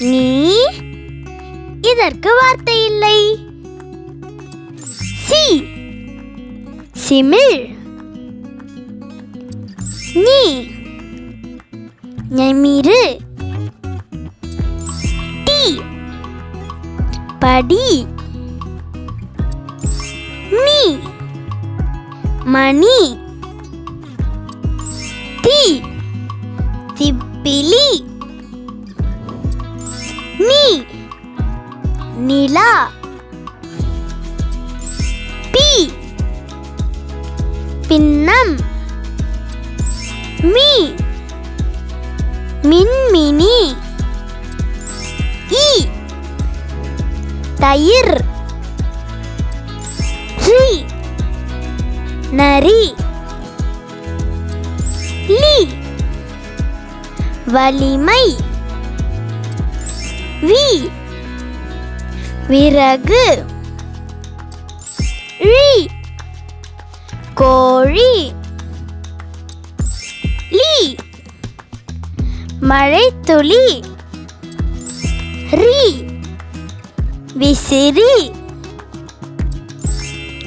நீ இதற்கு வார்த்தை இல்லை சி சிமிழ் நீ ஞமிரு டி படி நீ மணி திப்பிலி நீ. நிலா. பி. பின்னம். மீ. மின்மினி. இ. தயிர். ரி நரி. லீ. வலிமை. வி. விறகு. ழி. கோழி. லி. மழைத்துளி. ரி. விசிறி.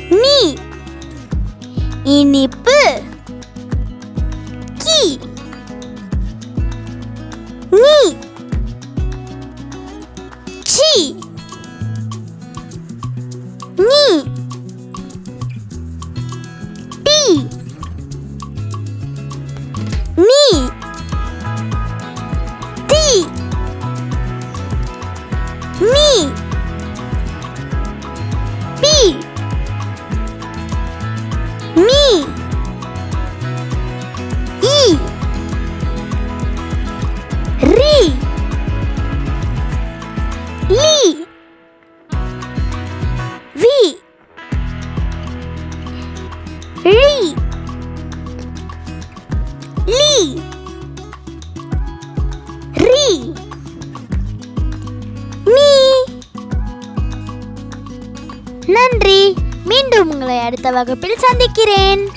நீ. இனிப்பு. கீ. சி நன்றி. மீண்டும் உங்களை அடுத்த வகுப்பில் சந்திக்கிறேன்.